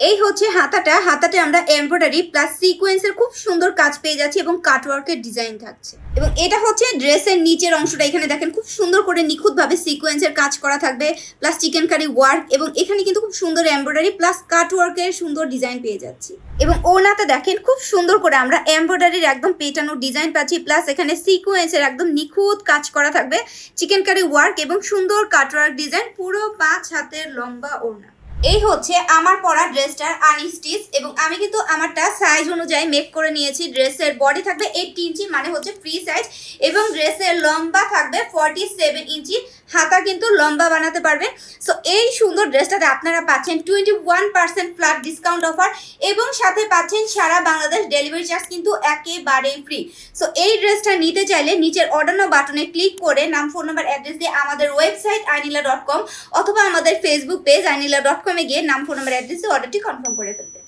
এই হচ্ছে হাতাটা। হাতাতে আমরা এমব্রয়ডারি প্লাস সিকোয়েন্সের খুব সুন্দর কাজ পেয়ে যাচ্ছি এবং কাটওয়ার্কের ডিজাইন থাকছে। এবং এটা হচ্ছে ড্রেসের নিচের অংশটা। এখানে দেখেন খুব সুন্দর করে নিখুঁতভাবে সিকোয়েন্সের কাজ করা থাকবে। প্লাস চিকেন কারি ওয়ার্ক এবং এখানে কিন্তু খুব সুন্দর এমব্রয়ডারি প্লাস কাটওয়ার্কের সুন্দর ডিজাইন পেয়ে যাচ্ছি। এবং ওনাতে দেখেন খুব সুন্দর করে আমরা এমব্রয়ডারির একদম পেটানো ডিজাইন পাচ্ছি। প্লাস এখানে সিকোয়েন্সের একদম নিখুঁত কাজ করা থাকবে। চিকেন কারি ওয়ার্ক এবং সুন্দর কাটওয়ার্ক ডিজাইন পুরো পাঁচ হাতের লম্বা ওড়না। এই হচ্ছে আমার পরা ড্রেসটার আনস্টিচ এবং আমি কিন্তু আমারটা সাইজ অনুযায়ী মেক করে নিয়েছি। ড্রেসের বডি থাকবে এইটটি ইঞ্চি মানে হচ্ছে ফ্রি সাইজ এবং ড্রেসের লম্বা থাকবে ফর্টি সেভেন ইঞ্চি। হাতা কিন্তু লম্বা বানাতে পারবেন সো এই সুন্দর ড্রেসটাতে আপনারা পাচ্ছেন twenty one percent flat discount offer এবং সাথে পাচ্ছেন সারা বাংলাদেশ ডেলিভারি চার্জ কিন্তু একেবারেই ফ্রি সো এই ড্রেসটা নিতে চাইলে নিচের অর্ডার বাটনে ক্লিক করে নাম ফোন নাম্বার অ্যাড্রেস দিয়ে আমাদের ওয়েবসাইট আইনিলা ডট কম অথবা আমাদের ফেসবুক পেজ আইনিলা ডট কমে গিয়ে নাম ফোন নাম্বার অ্যাড্রেসে অর্ডারটি কনফার্ম করে ফেলুন